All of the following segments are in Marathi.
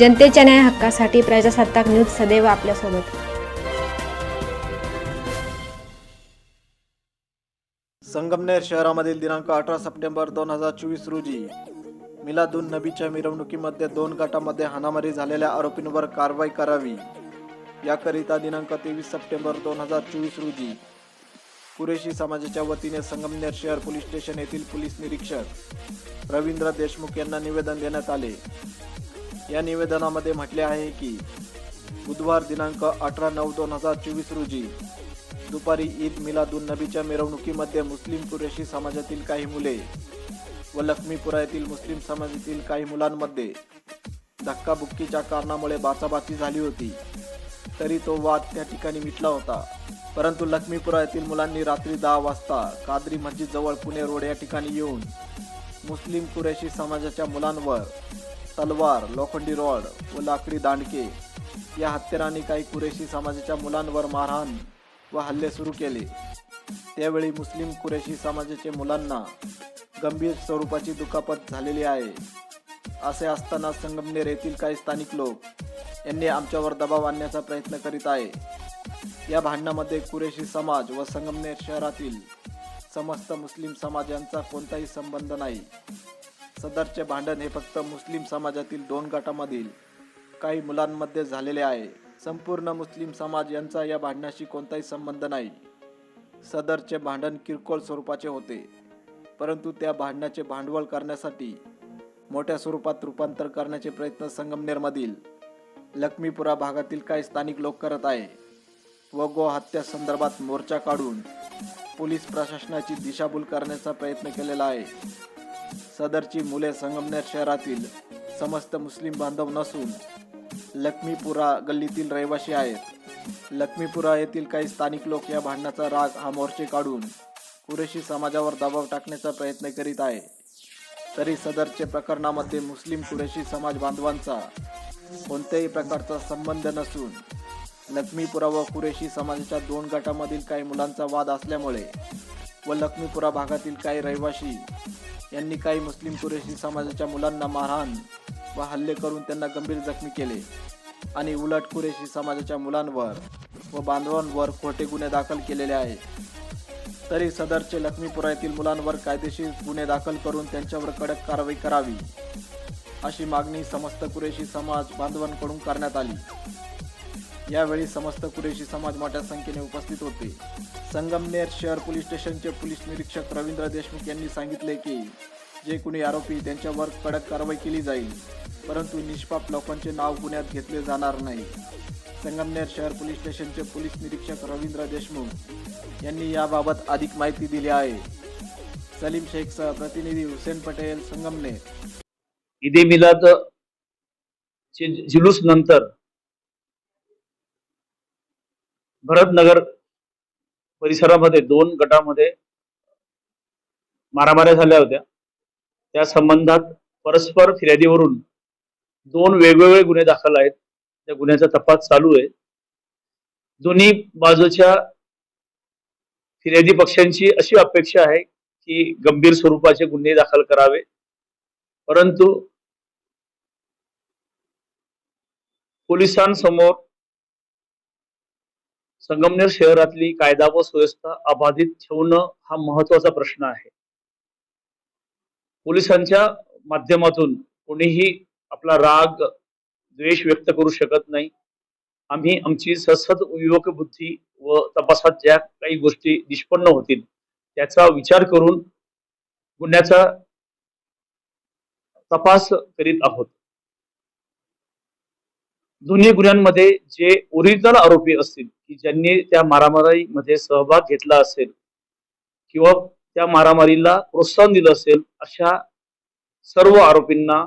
जनतेच्या न्याय हक्कासाठी प्रजासत्ताक न्यूज सदैव आपल्यासोबत. संगमनेर शहरामधील दिनांक अठरा सप्टेंबर दोन हजार चोवीस रोजी मिलादुन नबीच्या मिरवणुकीमध्ये दोन गटामध्ये हाणामारी झालेल्या आरोपींवर कारवाई करावी. याकरिता दिनांक तेवीस सप्टेंबर दोन हजार चोवीस रोजी कुरेशी समाजाच्या वतीने संगमनेर शहर पोलीस स्टेशन येथील पोलीस निरीक्षक रवींद्र देशमुख यांना निवेदन देण्यात आले. या निवेदनामध्ये म्हटले आहे की बुधवार दिनांक अठरा नऊ दोन हजार चोवीस रोजी दुपारी ईद मिलादुन नबीच्या मिरवणुकीमध्ये मुस्लिम कुरेशी समाजातील काही मुले व लक्ष्मीपुरा येथील मुस्लिम समाजातील काही मुलांमध्ये धक्काबुक्कीच्या कारणामुळे बाचाबाची झाली होती. तरी तो वाद त्या ठिकाणी मिटला होता. परंतु लक्ष्मीपुरा येथील मुलांनी रात्री दहा वाजता कादरी मस्जिद जवळ पुणे रोड या ठिकाणी येऊन मुस्लिम कुरेशी समाजाच्या मुलांवर तलवार लोखंडी रॉड व लाकडी दांडके या हत्यारांनी काही कुरेशी समाजाच्या मुलांवर मारहाण व हल्ले सुरू केले. त्यावेळी मुस्लिम कुरेशी समाजाचे मुलांना गंभीर स्वरूपाची दुखापत झालेली आहे. असे असताना संगमनेर येथील काही स्थानिक लोक यांनी आमच्यावर दबाव आणण्याचा प्रयत्न करीत आहे. या भांडणामध्ये कुरेशी समाज व संगमनेर शहरातील समस्त मुस्लिम समाज यांचा कोणताही संबंध नाही. सदरचे भांडण हे फक्त मुस्लिम समाजातील दोन गटामधील काही मुलांमध्ये झालेले आहे. संपूर्ण मुस्लिम समाज यांचा या भांडणाशी कोणताही संबंध नाही. सदरचे भांडण किरकोळ स्वरूपाचे होते. परंतु त्या भांडणाचे भांडवल करण्यासाठी मोठ्या स्वरूपात रूपांतर करण्याचे प्रयत्न संगमनेरमधील लक्ष्मीपुरा भागातील काही स्थानिक लोक करत आहे व गो हत्या संदर्भात मोर्चा काढून पोलीस प्रशासनाची दिशाभूल करण्याचा प्रयत्न केलेला आहे. सदरची मुले संगमनेर शहरातील समस्त मुस्लिम बांधव नसून लक्ष्मीपुरा गल्लीतील रहिवासी आहेत. लक्ष्मीपुरा येथील काही स्थानिक लोक या भांडणाचा राग हा मोर्चे काढून कुरेशी समाजावर दबाव टाकण्याचा प्रयत्न करीत आहे. तरी सदरचे प्रकरणामध्ये मुस्लिम कुरेशी समाज बांधवांचा कोणत्याही प्रकारचा संबंध नसून लक्ष्मीपुरा व कुरेशी समाजाच्या दोन गटामधील काही मुलांचा वाद असल्यामुळे व लक्ष्मीपुरा भागातील काही रहिवासी यांनी काही मुस्लिम कुरेशी समाजाच्या मुलांना मारहाण व हल्ले करून त्यांना गंभीर जखमी केले आणि उलट कुरेशी समाजाच्या मुलांवर व बांधवांवर खोटे गुन्हे दाखल केलेले आहेत तरी सदरचे लक्ष्मीपुरा येथील मुलांवर कायदेशीर गुन्हे दाखल करून त्यांच्यावर कडक कारवाई करावी अशी मागणी समस्त कुरेशी समाज बांधवांकडून करण्यात आली. यावेळी समस्त कुरेशी समाज मोठ्या संख्येने उपस्थित होते. संगमनेर शहर पोलीस स्टेशनचे पोलीस निरीक्षक रवींद्र देशमुख यांनी सांगितले की जे कुणी आरोपी त्यांच्यावर कडक कारवाई केली जाईल परंतु निष्पाप लोकांचे नाव गुन्ह्यात घेतले जाणार नाही. संगमनेर शहर पोलीस स्टेशनचे पोलीस निरीक्षक रवींद्र देशमुख यांनी याबाबत अधिक माहिती दिली आहे. सलीम शेखसह प्रतिनिधी हुसेन पटेल संगमनेर. ईदे मिलाद जुलूस नंतर भरतनगर परिसरामध्ये दोन गटामध्ये मारामाऱ्या झाल्या होत्या. त्या संबंधात परस्पर फिर्यादीवरून दोन वेगवेगळे गुन्हे दाखल आहेत. त्या गुन्ह्याचा तपास चालू आहे. दोन्ही बाजूच्या फिर्यादी पक्षांची अशी अपेक्षा आहे की गंभीर स्वरूपाचे गुन्हे दाखल करावे. परंतु पोलिसांसमोर संगमनेर शहरातली कायदा व सुव्यवस्था अबाधित ठेवणं हा महत्त्वाचा प्रश्न आहे. पोलिसांच्या माध्यमातून कोणीही आपला राग द्वेष व्यक्त करू शकत नाही. आम्ही आमची ससद विवेक बुद्धी व तपासात ज्या काही गोष्टी निष्पन्न होतील त्याचा विचार करून गुन्ह्याचा तपास करीत आहोत. दोन्ही गुन्ह्यांमध्ये जे ओरिजिनल आरोपी असतील की ज्यांनी त्या मारामारीमध्ये सहभाग घेतला असेल किंवा त्या मारामारीला प्रोत्साहन दिलं असेल अशा सर्व आरोपींना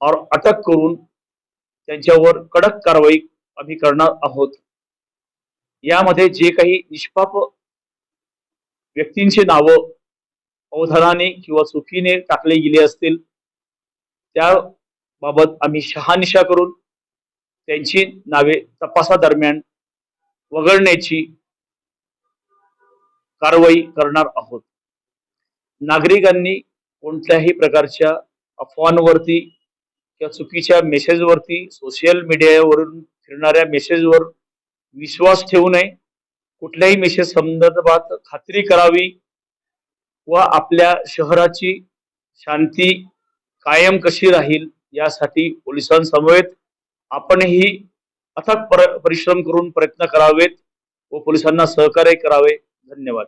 अटक करून त्यांच्यावर कडक कारवाई आम्ही करणार आहोत. यामध्ये जे काही निष्पाप व्यक्तींची नावं अवधानाने किंवा चुकीने टाकले गेले असतील त्या बाबत आम्ही शहानिशा करून त्यांची नावे तपासादरम्यान वगळण्याची कारवाई करणार आहोत. नागरिकांनी कोणत्याही प्रकारच्या अफवांवरती किंवा चुकीच्या मेसेजवरती सोशल मीडियावरून फिरणाऱ्या मेसेजवर विश्वास ठेवू नये. कुठल्याही मेसेज संदर्भात खात्री करावी व आपल्या शहराची शांती कायम कशी राहील यासाठी पोलिसांसमवेत आपणही अथक पर- परिश्रम करून प्रयत्न करावेत व पोलिसांना सहकार्य करावे. धन्यवाद.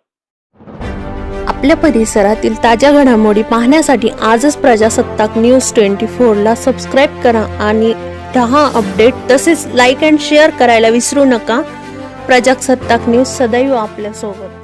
आपल्या परिसरातील ताज्या घडामोडी पाहण्यासाठी आजच प्रजासत्ताक न्यूज ट्वेंटी फोरला सबस्क्राईब करा आणि दहा अपडेट. तसेच लाईक अँड शेअर करायला विसरू नका. प्रजासत्ताक न्यूज सदैव आपल्यासोबत.